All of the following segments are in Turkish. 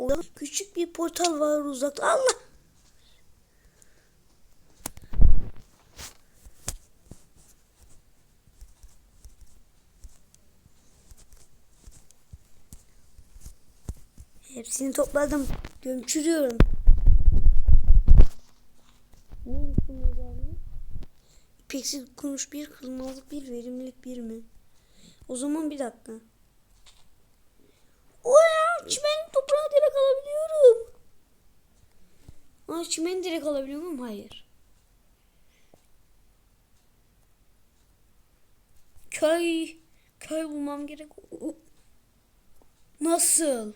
Orada küçük bir portal var uzakta. Allah! Hepsini topladım. Gömçürüyorum. İpeksiz kuruş bir, kırmızılık bir, verimlilik bir mi? O zaman bir dakika. Oya çimen toprağı direkt alabiliyorum. Aa direkt alabiliyor muyum? Hayır. Köy. Köy bulmam gerek. Nasıl?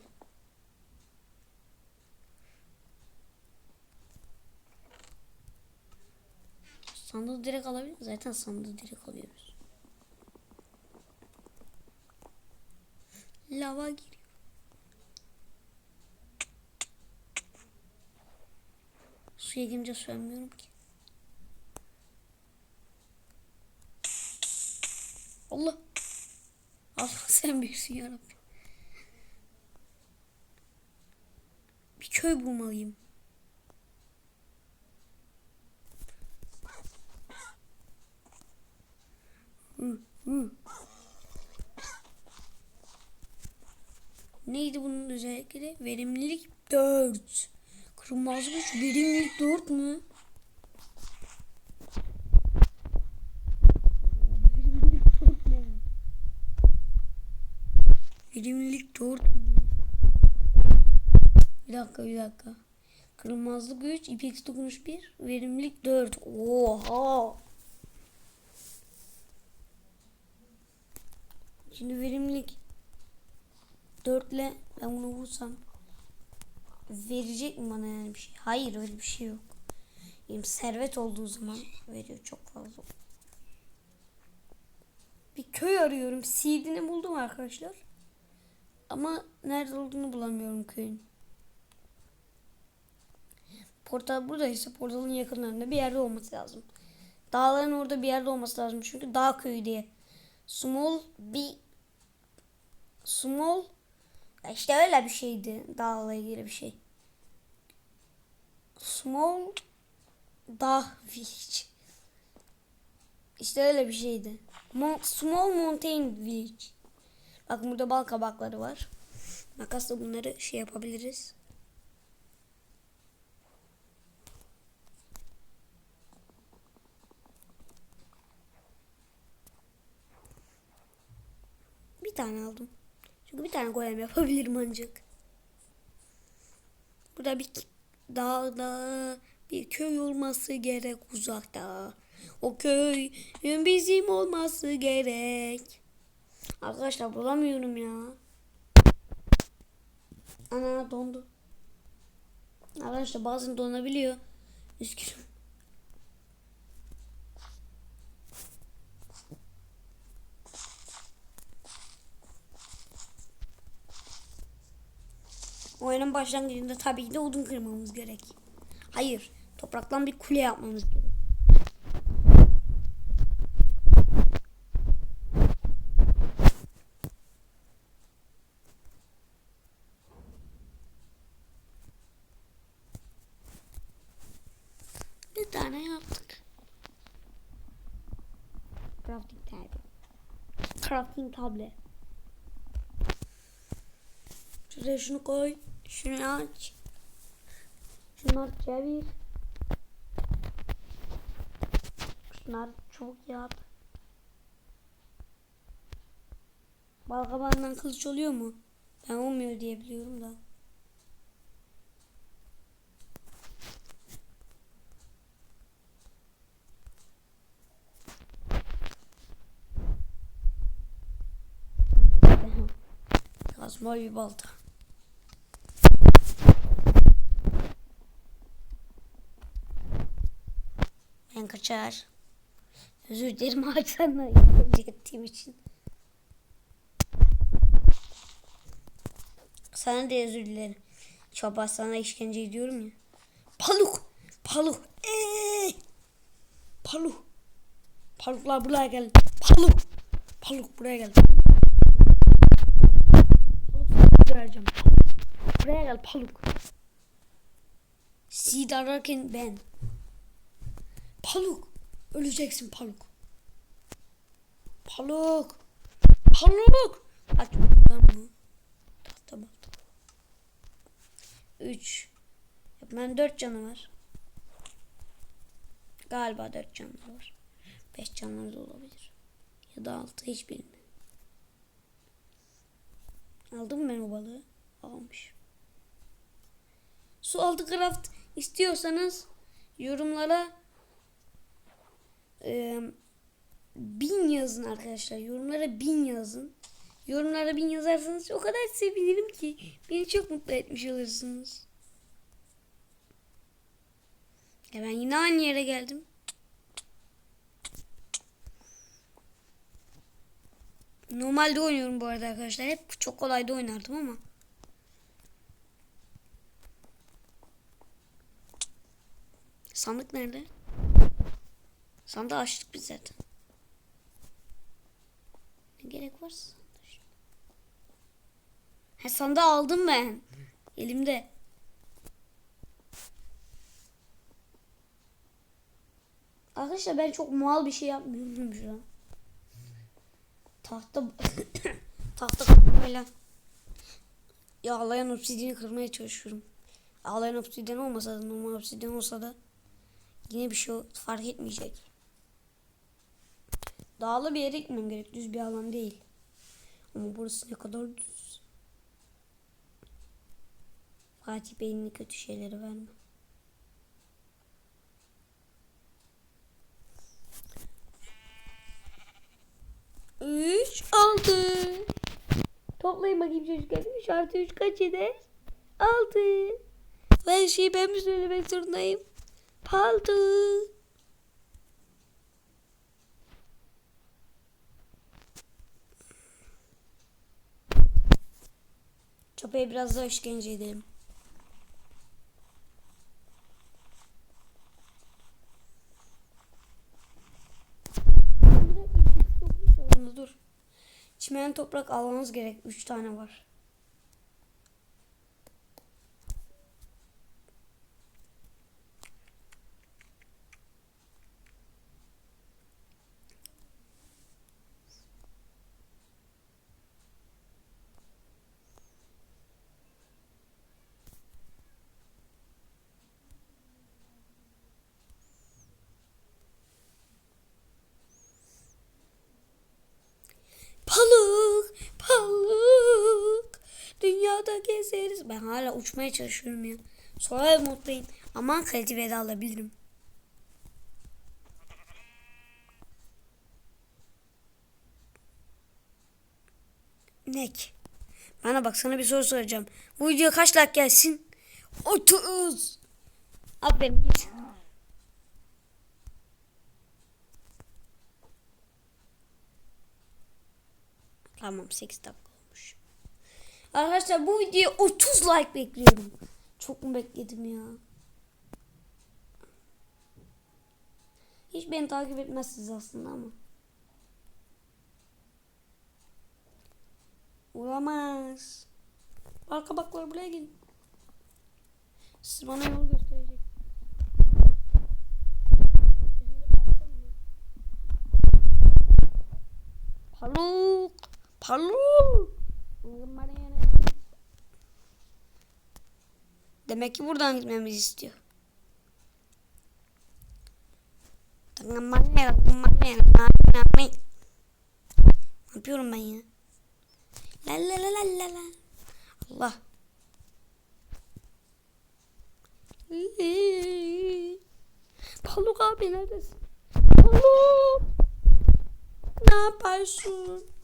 Sandığı direkt alabilir Zaten sandığı direkt alıyoruz. Lava giriyor. Suya girince sönmüyorum ki. Allah. Allah sen büyüksün yarabbim. Bir köy bulmalıyım. Hı, hı. Neydi bunun özellikleri? Verimlilik 4. Kırmızı güç verimlilik 4 mü? Verimlilik 4 ne? Verimlilik 4 mü? Bir dakika bir dakika. Kırmızı güç, ipeksi dokunuş 1, verimlilik 4. Oha! Şimdi verimlilik 4 ile ben bunu vursam verecek mi bana yani bir şey? Hayır öyle bir şey yok. Benim servet olduğu zaman veriyor çok fazla. Bir köy arıyorum. Seed'ini buldum arkadaşlar. Ama nerede olduğunu bulamıyorum köyün. Portal buradaysa portalın yakınlarında bir yerde olması lazım. Dağların orada bir yerde olması lazım. Çünkü dağ köyü diye. Small bir small işte öyle bir şeydi dağla ilgili bir şey. Small dağ village. İşte öyle bir şeydi. Mo- small mountain village. Bak burada bal kabakları var. Makasla bunları şey yapabiliriz. Bir tane aldım. Çünkü bir tane golem yapabilirim ancak. Burada bir dağda bir köy olması gerek uzakta. O köy bizim olması gerek. Arkadaşlar bulamıyorum ya. Ana dondu. Arkadaşlar bazen donabiliyor. Üzgünüm. Oyunun başlangıcında tabii ki de odun kırmamız gerek. Hayır, topraktan bir kule yapmamız gerek. Bir tane yaptık. Crafting table. Crafting table. Şuraya şunu koy. Şunu aç. Şunlar çevir. Şunlar çubuk yap. Balkabağından kılıç oluyor mu? Ben olmuyor diye biliyorum da. Kazma bir balta. Kaçar. Özür dilerim işkence ettiğim için. Sana da özür dilerim. Çoban sana işkence ediyorum ya. Paluk. Paluk. Eee. Paluk. Paluklar buraya gel. Paluk. Paluk buraya gel. Paluk vereceğim. Buraya gel Paluk. Seed ararken ben. Paluk. Öleceksin Paluk. Paluk. Paluk. Aç lan bunu. Tamam. Üç. Ben dört canı var. Galiba dört canı var. Beş canları da olabilir. Ya da altı hiç bilmiyorum. Aldım ben o balığı? Almış. Su altı craft istiyorsanız yorumlara bin yazın arkadaşlar. Yorumlara bin yazın. Yorumlara bin yazarsanız o kadar sevinirim ki. Beni çok mutlu etmiş olursunuz. Ya ben yine aynı yere geldim. Normalde oynuyorum bu arada arkadaşlar. Hep çok kolayda oynardım ama. Sandık nerede? Sandığı açtık biz zaten. Ne gerek var sandığı? He sandığı aldım ben. Elimde. Arkadaşlar ben çok mal bir şey yapmıyorum şu an. Tahta tahta kırmayla yağlayan obsidiyeni kırmaya çalışıyorum. Ağlayan obsidyen olmasa da normal obsidyen olsa da yine bir şey fark etmeyecek. Dağlı bir yere gitmem gerek. Düz bir alan değil. Ama burası ne kadar düz. Fatih Bey'in kötü şeyleri verme. Üç oldu. Toplayın bakayım çocuklar. Üç artı üç kaç eder? Altı. Ben şeyi ben mi söylemek zorundayım? Palto. Çapaya biraz daha işkence edelim. Dur. Çimen toprak almamız gerek. Üç tane var. Paluk, paluk. Dünyada gezeriz. Ben hala uçmaya çalışıyorum ya. Sonra mutluyum. Aman kalite veda alabilirim. Nek. Bana bak sana bir soru soracağım. Bu video kaç like gelsin? 30. Aferin git. Tamam 8 dakika. Arkadaşlar bu videoya 30 like bekliyorum. Çok mu bekledim ya? Hiç beni takip etmezsiniz aslında ama. Olamaz. Arka baklar buraya gelin. Siz bana yol gösterecek. Paluk. Paluk. Demek ki buradan gitmemizi istiyor. Ne yapıyorum ben ya? La la la la la la. Allah. Paluk abi neredesin? Paluk. Ne yaparsın?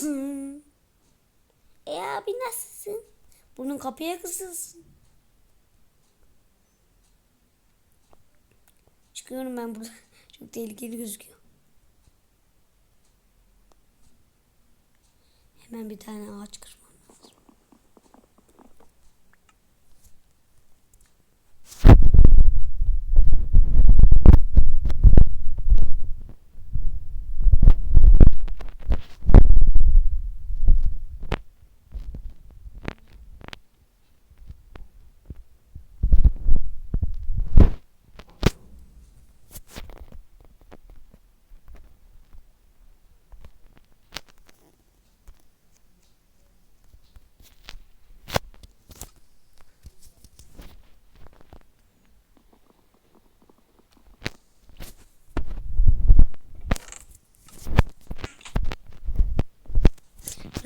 Hmm. E abi nasılsın? Bunun kapıya kısılsın. Çıkıyorum ben burada. Çok tehlikeli gözüküyor. Hemen bir tane ağaç kırmam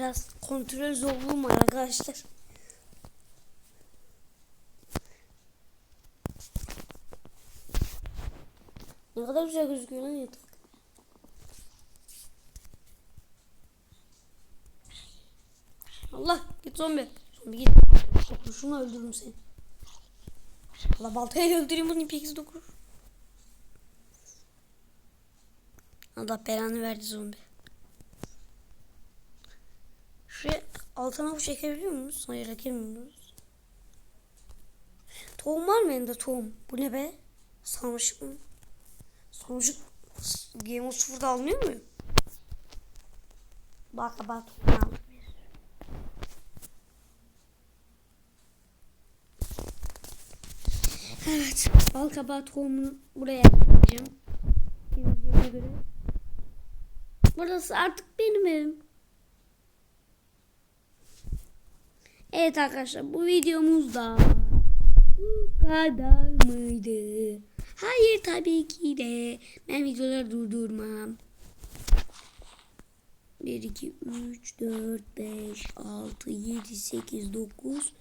Biraz kontrol zorluğum var arkadaşlar. Ne kadar güzel gözüküyor lan yatak. Allah git zombi. Zombi git. Dokunuşumla öldürürüm seni. Allah baltayla öldüreyim bunu ipeksiz dokunur. Allah belanı verdi zombi. Şuraya altına bu çekebiliyor muyuz? Hayır çekemiyoruz. Tohum var mı elinde tohum? Bu ne be? Sarmaşık mı? Sarmaşık Game of Thrones'da alınıyor mu? Bak bak. Evet. Bal kabağı tohumunu buraya göre. Burası artık benim evim. Evet arkadaşlar bu videomuz da bu kadar mıydı? Hayır tabii ki de. Ben videoları durdurmam. 1, 2, 3, 4, 5, 6, 7, 8, 9,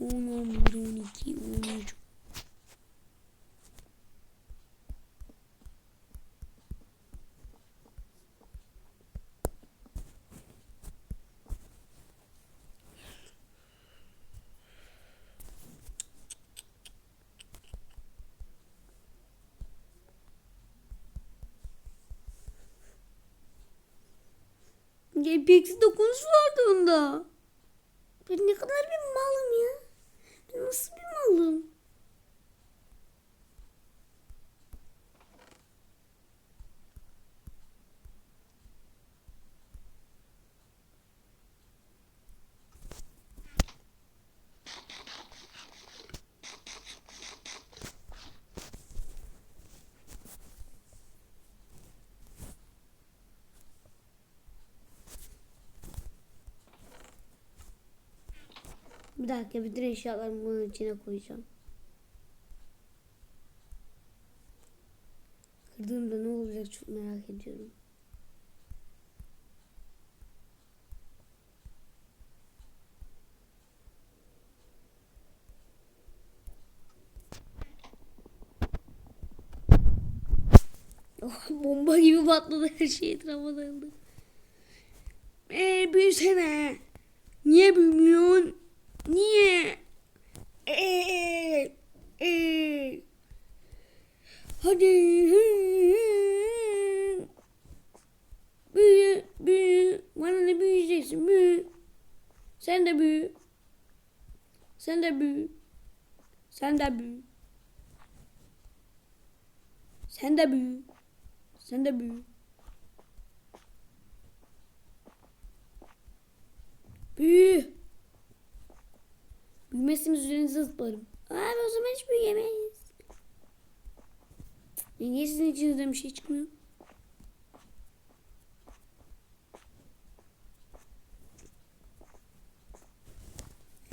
10, 11, 12, 13, Gepeksi dokunuş vardı onda. Ben ne kadar bir malım ya. Ben nasıl bir malım? Bir dakika bütün eşyalarımı bunun içine koyacağım. Kırdığımda ne olacak çok merak ediyorum. Oh, bomba gibi patladı her şey etrafa dağıldı. Eee büyüsene. Niye büyümüyorsun? Niye? Eee, eee. Hadi. Büyü, büyü. Bana ne büyüyeceksin? Büyü. Sen de büyü. Sen de büyü. Sen de büyü. Sen de büyü. Sen de büyü. Büyü. Büyümezseniz üzerinize zıplarım. Abi o zaman hiç büyüyemeyiz. E niye sizin içinizden bir şey çıkmıyor?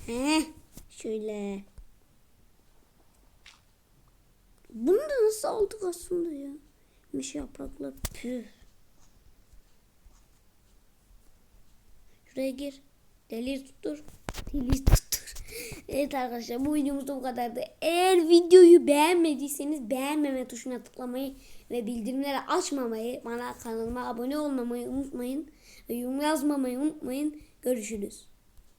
He, şöyle. Bunu da nasıl aldık aslında ya? Miş yapraklar püh. Şuraya gir. Deliği tuttur. Deliği tuttur. Evet arkadaşlar bu videomuz da bu kadardı. Eğer videoyu beğenmediyseniz beğenmeme tuşuna tıklamayı ve bildirimleri açmamayı, bana kanalıma abone olmamayı unutmayın. Ve yorum yazmamayı unutmayın. Görüşürüz.